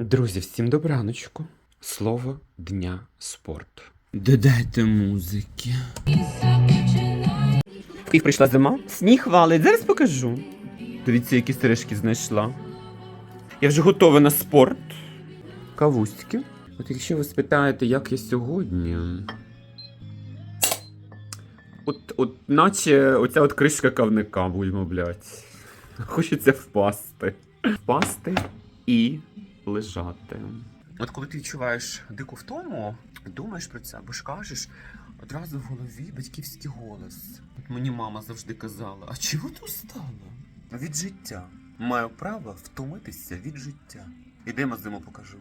Друзі, всім добраночку. Слово дня спорту. Додайте музики. В прийшла зима, сніг валить. Зараз покажу. Дивіться, які сережки знайшла. Я вже готова на спорт. Кавуськи. От якщо ви спитаєте, як я сьогодні. От, от наче оця от кришка кавника, будьмо, блядь. Хочеться впасти. Впасти і лежати. От коли ти відчуваєш дику втому, думаєш про це, або ж кажеш, одразу в голові батьківський голос. От мені мама завжди казала: а чого ти устала? Від життя. Маю право втомитися від життя. Ідемо зиму покажу.